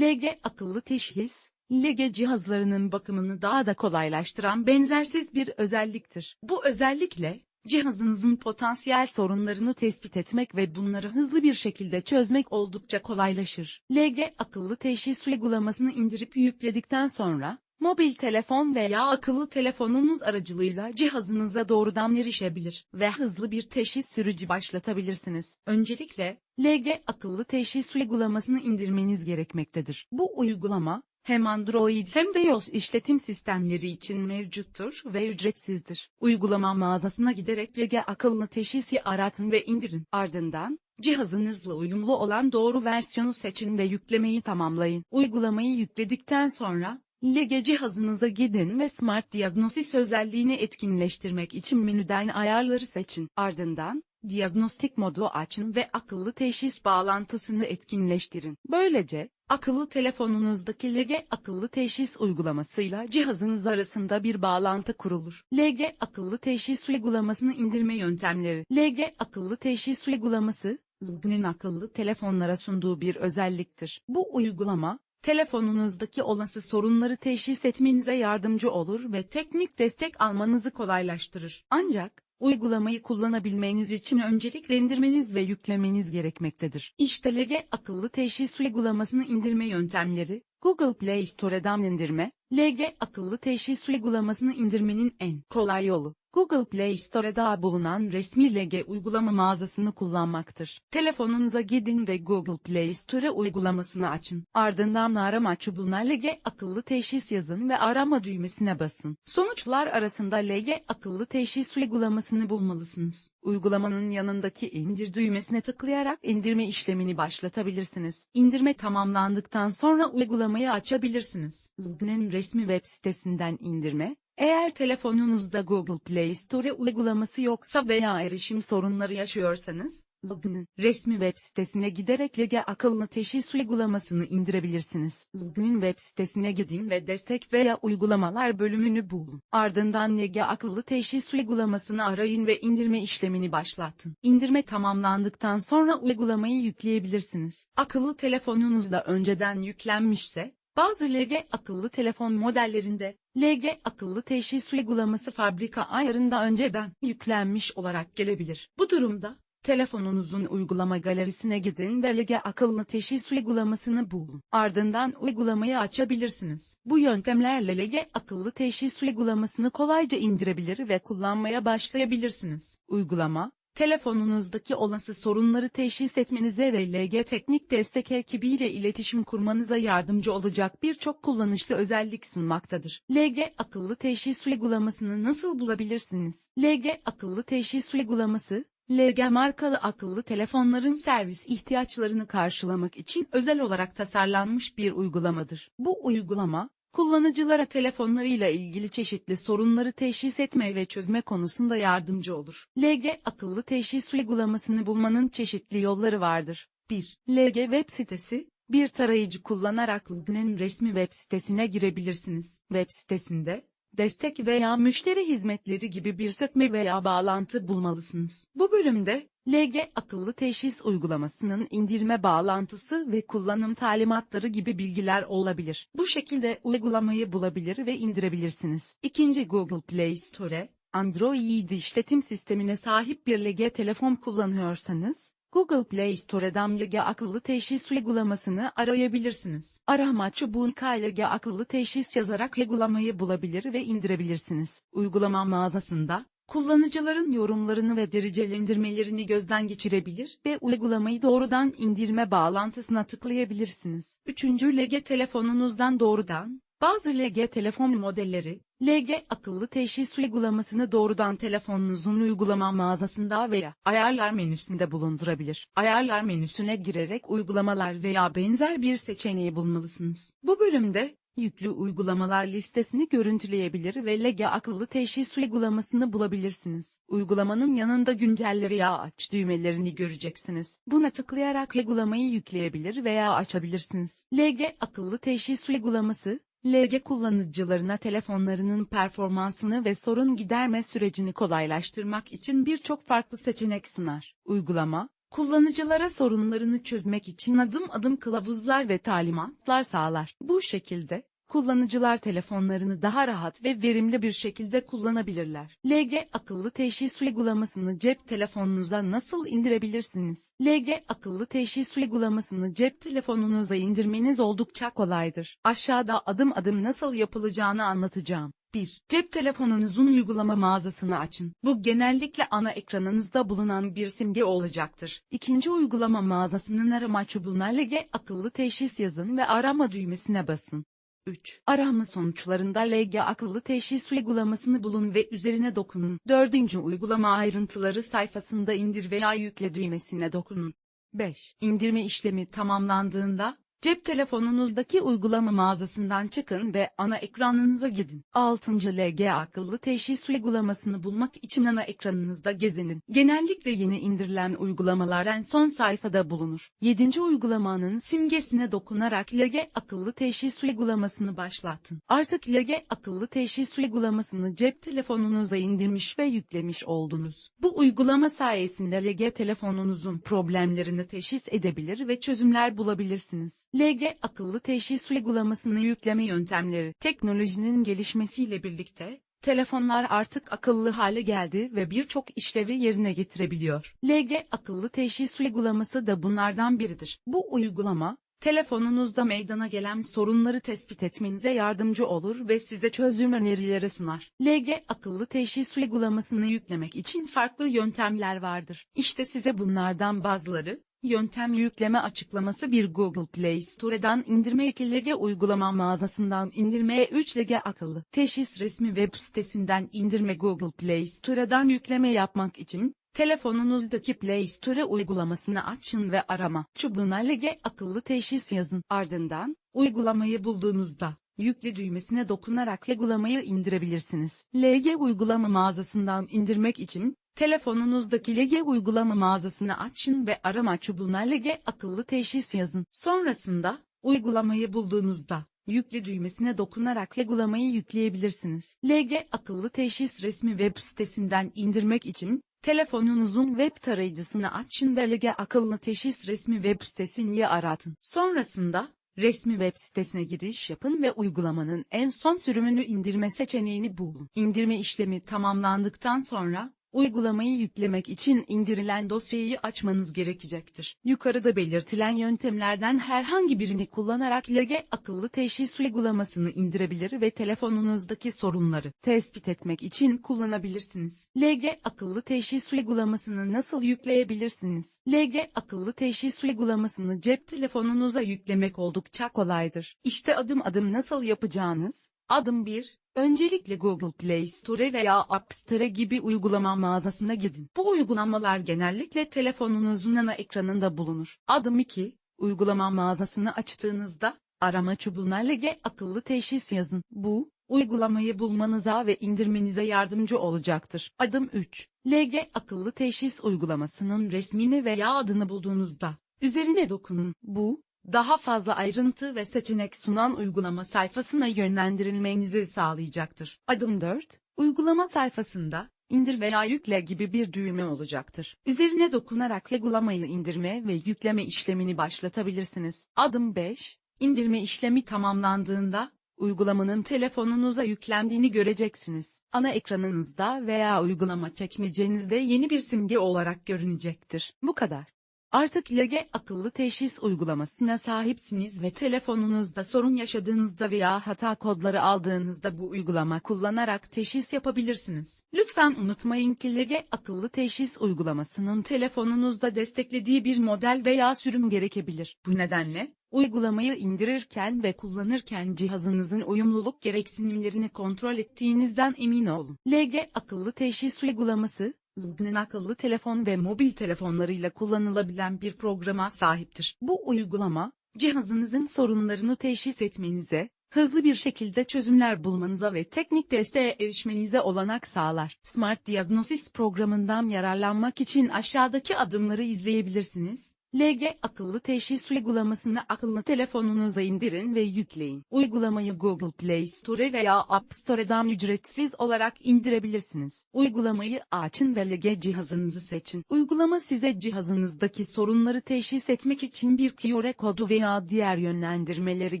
LG akıllı teşhis, LG cihazlarının bakımını daha da kolaylaştıran benzersiz bir özelliktir. Bu özellikle, cihazınızın potansiyel sorunlarını tespit etmek ve bunları hızlı bir şekilde çözmek oldukça kolaylaşır. LG akıllı teşhis uygulamasını indirip yükledikten sonra, mobil telefon veya akıllı telefonunuz aracılığıyla cihazınıza doğrudan erişebilir ve hızlı bir teşhis süreci başlatabilirsiniz. Öncelikle, LG akıllı teşhis uygulamasını indirmeniz gerekmektedir. Bu uygulama, hem Android hem de iOS işletim sistemleri için mevcuttur ve ücretsizdir. Uygulama mağazasına giderek LG akıllı teşhisi aratın ve indirin. Ardından, cihazınızla uyumlu olan doğru versiyonu seçin ve yüklemeyi tamamlayın. Uygulamayı yükledikten sonra, LG cihazınıza gidin ve Smart Diagnosis özelliğini etkinleştirmek için menüden ayarları seçin. Ardından, Diagnostik modu açın ve akıllı teşhis bağlantısını etkinleştirin. Böylece, akıllı telefonunuzdaki LG akıllı teşhis uygulamasıyla cihazınız arasında bir bağlantı kurulur. LG akıllı teşhis uygulamasını indirme yöntemleri. LG akıllı teşhis uygulaması, LG'nin akıllı telefonlara sunduğu bir özelliktir. Bu uygulama, telefonunuzdaki olası sorunları teşhis etmenize yardımcı olur ve teknik destek almanızı kolaylaştırır. Ancak, Uygulamayı kullanabilmeniz için öncelikle indirmeniz ve yüklemeniz gerekmektedir. İşte LG akıllı teşhis uygulamasını indirme yöntemleri, Google Play Store'dan indirme, LG akıllı teşhis uygulamasını indirmenin en kolay yolu. Google Play Store'da bulunan resmi LG uygulama mağazasını kullanmaktır. Telefonunuza gidin ve Google Play Store uygulamasını açın. Ardından arama çubuğuna LG akıllı teşhis yazın ve arama düğmesine basın. Sonuçlar arasında LG akıllı teşhis uygulamasını bulmalısınız. Uygulamanın yanındaki indir düğmesine tıklayarak indirme işlemini başlatabilirsiniz. İndirme tamamlandıktan sonra uygulamayı açabilirsiniz. LG'nin resmi web sitesinden indirme, eğer telefonunuzda Google Play Store uygulaması yoksa veya erişim sorunları yaşıyorsanız, LG'nin resmi web sitesine giderek LG akıllı teşhis uygulamasını indirebilirsiniz. LG'nin web sitesine gidin ve destek veya uygulamalar bölümünü bulun. Ardından LG akıllı teşhis uygulamasını arayın ve indirme işlemini başlatın. İndirme tamamlandıktan sonra uygulamayı yükleyebilirsiniz. Akıllı telefonunuzda önceden yüklenmişse, bazı LG akıllı telefon modellerinde, LG akıllı teşhis uygulaması fabrika ayarında önceden yüklenmiş olarak gelebilir. Bu durumda, telefonunuzun uygulama galerisine gidin ve LG akıllı teşhis uygulamasını bulun. Ardından uygulamayı açabilirsiniz. Bu yöntemlerle LG akıllı teşhis uygulamasını kolayca indirebilir ve kullanmaya başlayabilirsiniz. Uygulama, telefonunuzdaki olası sorunları teşhis etmenize ve LG Teknik Destek ekibiyle iletişim kurmanıza yardımcı olacak birçok kullanışlı özellik sunmaktadır. LG akıllı teşhis uygulamasını nasıl bulabilirsiniz? LG akıllı teşhis uygulaması, LG markalı akıllı telefonların servis ihtiyaçlarını karşılamak için özel olarak tasarlanmış bir uygulamadır. Bu uygulama, kullanıcılara telefonlarıyla ilgili çeşitli sorunları teşhis etme ve çözme konusunda yardımcı olur. LG akıllı teşhis uygulamasını bulmanın çeşitli yolları vardır. 1. LG web sitesi, bir tarayıcı kullanarak LG'nin resmi web sitesine girebilirsiniz. Web sitesinde, destek veya müşteri hizmetleri gibi bir sekme veya bağlantı bulmalısınız. Bu bölümde, LG akıllı teşhis uygulamasının indirme bağlantısı ve kullanım talimatları gibi bilgiler olabilir. Bu şekilde uygulamayı bulabilir ve indirebilirsiniz. İkinci Google Play Store, Android işletim sistemine sahip bir LG telefon kullanıyorsanız, Google Play Store'dan LG akıllı teşhis uygulamasını arayabilirsiniz. Arama çubuğuna LG akıllı teşhis yazarak uygulamayı bulabilir ve indirebilirsiniz. Uygulama mağazasında, kullanıcıların yorumlarını ve derecelendirmelerini gözden geçirebilir ve uygulamayı doğrudan indirme bağlantısına tıklayabilirsiniz. Üçüncü LG telefonunuzdan doğrudan, bazı LG telefon modelleri, LG akıllı teşhis uygulamasını doğrudan telefonunuzun uygulama mağazasında veya ayarlar menüsünde bulundurabilir. Ayarlar menüsüne girerek uygulamalar veya benzer bir seçeneği bulmalısınız. Bu bölümde, yüklü uygulamalar listesini görüntüleyebilir ve LG akıllı teşhis uygulamasını bulabilirsiniz. Uygulamanın yanında güncelle veya aç düğmelerini göreceksiniz. Buna tıklayarak uygulamayı yükleyebilir veya açabilirsiniz. LG akıllı teşhis uygulaması, LG kullanıcılarına telefonlarının performansını ve sorun giderme sürecini kolaylaştırmak için birçok farklı seçenek sunar. Uygulama, kullanıcılara sorunlarını çözmek için adım adım kılavuzlar ve talimatlar sağlar. Bu şekilde, kullanıcılar telefonlarını daha rahat ve verimli bir şekilde kullanabilirler. LG akıllı teşhis uygulamasını cep telefonunuza nasıl indirebilirsiniz? LG akıllı teşhis uygulamasını cep telefonunuza indirmeniz oldukça kolaydır. Aşağıda adım adım nasıl yapılacağını anlatacağım. 1. Cep telefonunuzun uygulama mağazasını açın. Bu genellikle ana ekranınızda bulunan bir simge olacaktır. İkinci uygulama mağazasının arama çubuğuna LG akıllı teşhis yazın ve arama düğmesine basın. 3. Arama sonuçlarında LG akıllı teşhis uygulamasını bulun ve üzerine dokunun. 4. Uygulama ayrıntıları sayfasında indir veya yükle düğmesine dokunun. 5. İndirme işlemi tamamlandığında, cep telefonunuzdaki uygulama mağazasından çıkın ve ana ekranınıza gidin. 6. LG akıllı teşhis uygulamasını bulmak için ana ekranınızda gezinin. Genellikle yeni indirilen uygulamalar en son sayfada bulunur. 7. uygulamanın simgesine dokunarak LG akıllı teşhis uygulamasını başlatın. Artık LG akıllı teşhis uygulamasını cep telefonunuza indirmiş ve yüklemiş oldunuz. Bu uygulama sayesinde LG telefonunuzun problemlerini teşhis edebilir ve çözümler bulabilirsiniz. LG akıllı teşhis uygulamasını yükleme yöntemleri teknolojinin gelişmesiyle birlikte Telefonlar artık akıllı hale geldi ve birçok işlevi yerine getirebiliyor. LG akıllı teşhis uygulaması da bunlardan biridir. Bu uygulama, telefonunuzda meydana gelen sorunları tespit etmenize yardımcı olur ve size çözüm önerileri sunar. LG akıllı teşhis uygulamasını yüklemek için farklı yöntemler vardır. İşte size bunlardan bazıları, Yöntem yükleme açıklaması 1 Google Play Store'dan indirme 2 LG uygulama mağazasından indirmeye 3 LG akıllı. Teşhis resmi web sitesinden indirme Google Play Store'dan yükleme yapmak için, telefonunuzdaki Play Store uygulamasını açın ve arama çubuğuna LG akıllı teşhis yazın. Ardından, uygulamayı bulduğunuzda, Yükle düğmesine dokunarak uygulamayı indirebilirsiniz. LG uygulama mağazasından indirmek için, telefonunuzdaki LG uygulama mağazasını açın ve arama çubuğuna LG akıllı teşhis yazın. Sonrasında, uygulamayı bulduğunuzda, Yükle düğmesine dokunarak uygulamayı yükleyebilirsiniz. LG akıllı teşhis resmi web sitesinden indirmek için, telefonunuzun web tarayıcısını açın ve LG akıllı teşhis resmi web sitesini aratın. Sonrasında, resmi web sitesine giriş yapın ve uygulamanın en son sürümünü indirme seçeneğini bulun. İndirme işlemi tamamlandıktan sonra, Uygulamayı yüklemek için indirilen dosyayı açmanız gerekecektir. Yukarıda belirtilen yöntemlerden herhangi birini kullanarak LG akıllı teşhis uygulamasını indirebilir ve telefonunuzdaki sorunları tespit etmek için kullanabilirsiniz. LG akıllı teşhis uygulamasını nasıl yükleyebilirsiniz? LG akıllı teşhis uygulamasını cep telefonunuza yüklemek oldukça kolaydır. İşte adım adım nasıl yapacağınız. Adım 1. Öncelikle Google Play Store veya App Store gibi uygulama mağazasına gidin. Bu uygulamalar genellikle telefonunuzun ana ekranında bulunur. Adım 2. Uygulama mağazasını açtığınızda, arama çubuğuna LG akıllı teşhis yazın. Bu, uygulamayı bulmanıza ve indirmenize yardımcı olacaktır. Adım 3. LG akıllı teşhis uygulamasının resmini veya adını bulduğunuzda, üzerine dokunun. Bu, daha fazla ayrıntı ve seçenek sunan uygulama sayfasına yönlendirilmenizi sağlayacaktır. Adım 4, uygulama sayfasında, indir veya yükle gibi bir düğme olacaktır. Üzerine dokunarak uygulamayı indirme ve yükleme işlemini başlatabilirsiniz. Adım 5, indirme işlemi tamamlandığında, uygulamanın telefonunuza yüklendiğini göreceksiniz. Ana ekranınızda veya uygulama çekmecenizde yeni bir simge olarak görünecektir. Bu kadar. Artık LG akıllı teşhis uygulamasına sahipsiniz ve telefonunuzda sorun yaşadığınızda veya hata kodları aldığınızda bu uygulama kullanarak teşhis yapabilirsiniz. Lütfen unutmayın ki LG akıllı teşhis uygulamasının telefonunuzda desteklediği bir model veya sürüm gerekebilir. Bu nedenle, Uygulamayı indirirken ve kullanırken cihazınızın uyumluluk gereksinimlerini kontrol ettiğinizden emin olun. LG akıllı teşhis uygulaması, Lugnin akıllı telefon ve mobil telefonlarıyla kullanılabilen bir programa sahiptir. Bu uygulama, cihazınızın sorunlarını teşhis etmenize, hızlı bir şekilde çözümler bulmanıza ve teknik desteğe erişmenize olanak sağlar. Smart Diagnosis programından yararlanmak için aşağıdaki adımları izleyebilirsiniz. LG akıllı teşhis uygulamasını akıllı telefonunuza indirin ve yükleyin. Uygulamayı Google Play Store veya App Store'dan ücretsiz olarak indirebilirsiniz. Uygulamayı açın ve LG cihazınızı seçin. Uygulama size cihazınızdaki sorunları teşhis etmek için bir QR kodu veya diğer yönlendirmeleri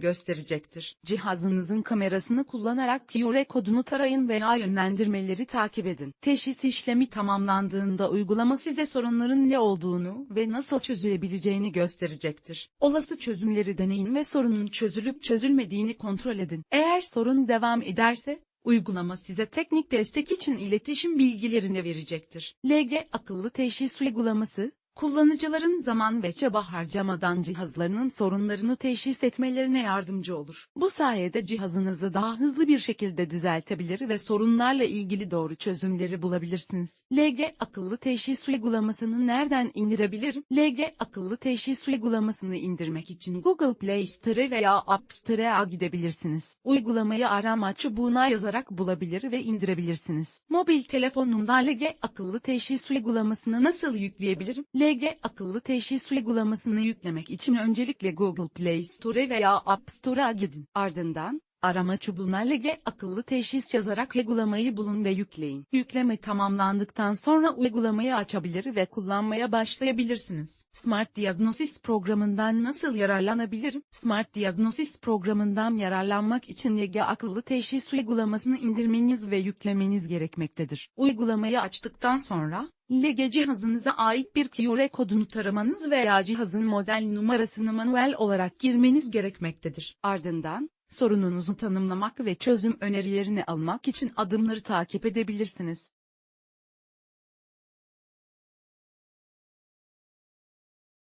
gösterecektir. Cihazınızın kamerasını kullanarak QR kodunu tarayın veya yönlendirmeleri takip edin. Teşhis işlemi tamamlandığında uygulama size sorunların ne olduğunu ve nasıl çözülebileceğini gösterecektir. Olası çözümleri deneyin ve sorunun çözülüp çözülmediğini kontrol edin. Eğer sorun devam ederse, uygulama size teknik destek için iletişim bilgilerini verecektir. LG akıllı teşhis uygulaması, kullanıcıların zaman ve çaba harcamadan cihazlarının sorunlarını teşhis etmelerine yardımcı olur. Bu sayede cihazınızı daha hızlı bir şekilde düzeltebilir ve sorunlarla ilgili doğru çözümleri bulabilirsiniz. LG akıllı teşhis uygulamasını nereden indirebilirim? LG akıllı teşhis uygulamasını indirmek için Google Play Store veya App Store'a gidebilirsiniz. Uygulamayı arama çubuğuna yazarak bulabilir ve indirebilirsiniz. Mobil telefonumda LG akıllı teşhis uygulamasını nasıl yükleyebilirim? LG akıllı teşhis uygulamasını yüklemek için öncelikle Google Play Store veya App Store'a gidin. Ardından, arama çubuğuna LG akıllı teşhis yazarak uygulamayı bulun ve yükleyin. Yükleme tamamlandıktan sonra uygulamayı açabilir ve kullanmaya başlayabilirsiniz. Smart Diagnosis programından nasıl yararlanabilirim? Smart Diagnosis programından yararlanmak için LG akıllı teşhis uygulamasını indirmeniz ve yüklemeniz gerekmektedir. Uygulamayı açtıktan sonra, LG cihazınıza ait bir QR kodunu taramanız veya cihazın model numarasını manuel olarak girmeniz gerekmektedir. Ardından, sorununuzu tanımlamak ve çözüm önerilerini almak için adımları takip edebilirsiniz.